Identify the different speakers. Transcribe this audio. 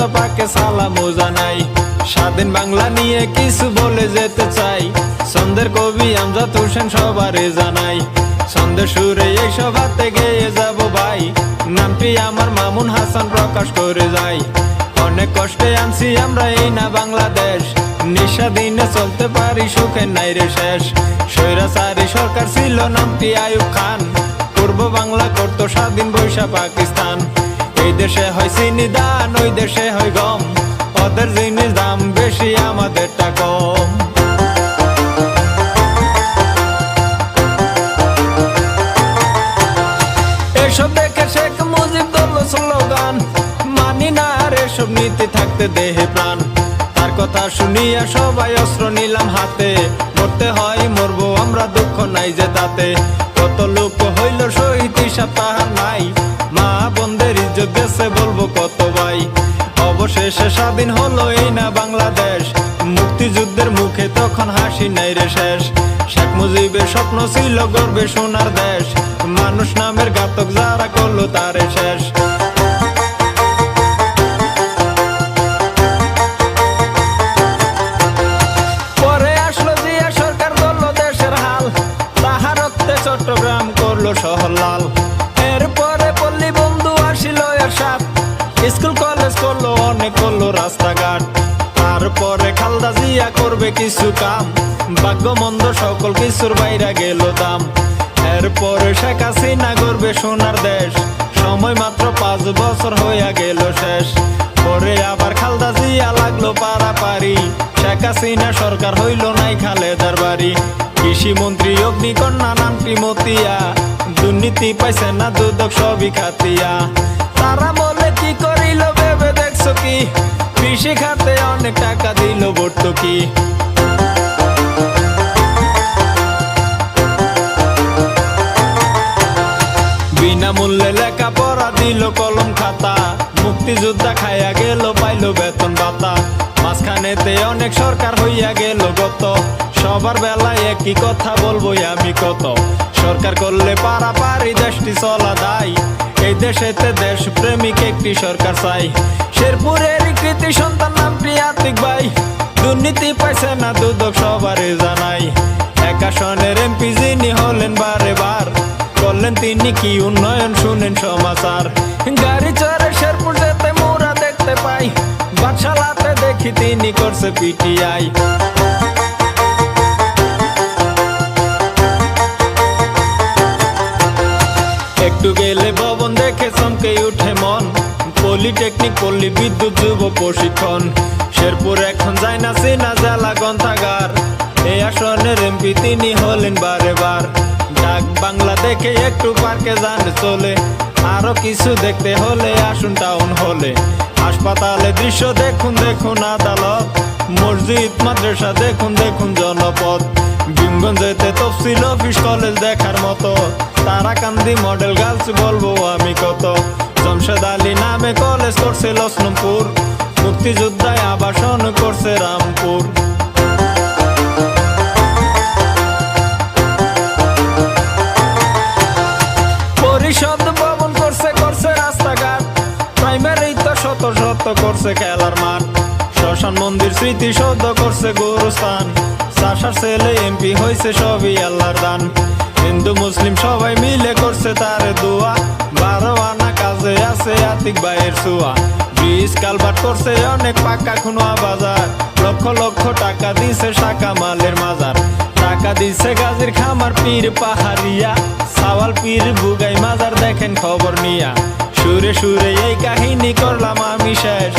Speaker 1: সবাইকে সালাম জানাই। স্বাধীন বাংলা নিয়ে কিছু বলে যেতে চাই। সন্দের কবি আমজাদ হোসেন সবারে জানাই। সন্দের সুরে এই সভাতে গেয়ে যাব ভাই। নামটি আমার মামুন হাসান প্রকাশ করে যাই। অনেক কষ্টে আনছি আমরা এই না বাংলাদেশ। নিশা দিনে চলতে পারি সুখে নাই রে শেষ। স্বৈরাচারী সরকার ছিল নামটি আয়ুব খান। পূর্ব বাংলা করতো স্বাধীন বৈশা পাকিস্তান। দেশে হয় চিনি দান ওই দেশে হয় গম। ওদের জিনিস দাম বেশি আমাদেরটা কম। এসব দেখে শেখ মুজিব স্লোগান, মানি না আর এসব নীতি থাকতে দেহে প্রাণ। তার কথা শুনিয়া সবাই অস্ত্র নিলাম হাতে। মরতে হয়, মরবো আমরা, দুঃখ নাই যে তাতে। কত লোক হইল শহীদ, হিসাব তাহার নাই। মা অবশেষে স্বাধীন হলো এই না বাংলাদেশ। মুক্তিযুদ্ধের মুখে তখন হাসি নাই রে শেষ। শেখ মুজিবের স্বপ্ন ছিল গর্বে সোনার দেশ। মানুষ নামের ঘাতক যারা করল তারে শেষ। করল রাস্তাঘাট। তারপরে খালদা জিয়া করবে কিছু কাম। ভাগ্য মন্দ সকল কিছুর বাইরা গেল দাম। এরপরে শেখ হাসিনা করবে সোনার দেশ। সময় মাত্র পাঁচ বছর হইয়া গেল শেষ। পরে আবার খালদা জিয়া লাগল পারাপারি। শেখ হাসিনা সরকার হইল নাই খালেদার বাড়ি। কৃষি মন্ত্রী অগ্নিকন্যা নামটি মতিয়া। দুর্নীতি পাইছে না দুদক সবই খাতিয়া। তারা বলে, কি করিল কি? কৃষি খাতে অনেক টাকা দিল ভর্তুকি বিনামূল্যে লেখাপড়া দিল কলম খাতা। মুক্তিযোদ্ধা খাইয়া গেল, পাইল বেতন ভাতা। মাঝখানেতে অনেক সরকার হইয়া গেল গত। সবার বেলায় একই কথা বলব আমি কত। সরকার করলে পারা পারি দেশটি চলা দায়। এই দেশেতে দেশ প্রেমিক একটি সরকার চাই। শেরপুরের কৃতি সন্তান নামটি আতিক ভাই। দুর্নীতি পাইছে না দুদক সবারে জানাই। একাশনের এমপি যিনি হলেন বারে বার। করলেন তিনি কি উন্নয়ন শুনেন সমাচার? গাড়ি চড়ে শেরপুর যেতে মোরা দেখতে পাই। বাদশালাতে দেখি তিনি করছে পিটিআই। একটু গেলে ভবন দেখে চমকে উঠে মন। পলিটেকনিক পল্লী বিদ্যুৎ যুব প্রশিক্ষণ। শেরপুর এখন যায় না সিনা জেলা গ্রন্থাগার। এই আসনের এমপি তিনি হলেন বারে বার। ডাক বাংলা দেখে একটু পার্কে যান চলে। আরও কিছু দেখতে হলে আসুন টাউন হলে। হাসপাতালে দৃশ্য দেখুন দেখুন আদালত। মসজিদ, মাদ্রাসা দেখুন দেখুন জনপদ। ভীমগঞ্জেতে তফসিল, অফিস, কলেজ দেখার মতো। তারাকান্দি মডেল গার্লস বলব আমি কত। জমশেদ আলী নামে কলেজ করছে লক্ষ্মণপুর মুক্তিযোদ্ধায় আবাসন করছে রামপুর। পরিষদ ভবন করছে করছে রাস্তাঘাট। প্রাইমারি তো শত শত করছে খেলার মাঠ। শ্মশান মন্দির স্মৃতি সৌধ করছে গুরুস্থান। চাষার ছেলে এমপি হয়েছে সবই আল্লাহর দান। হিন্দু, মুসলিম সবাই মিলে করছে তারে দোয়া। বারো আনা কাজে আছে আতিক বাইয়ের সোয়া। বিশ ব্রিজ কালভার্ট করছে অনেক পাকা খুনোয়া বাজার। লক্ষ লক্ষ টাকা দিছে শাকা মালের মাজার। টাকা দিছে গাজির খামার পীর পাহাড়িয়া। সাওয়াল পীর বুগাই মাজার দেখেন খবর নিয়া। সুরে সুরে এই কাহিনী করলাম আমি শেষ।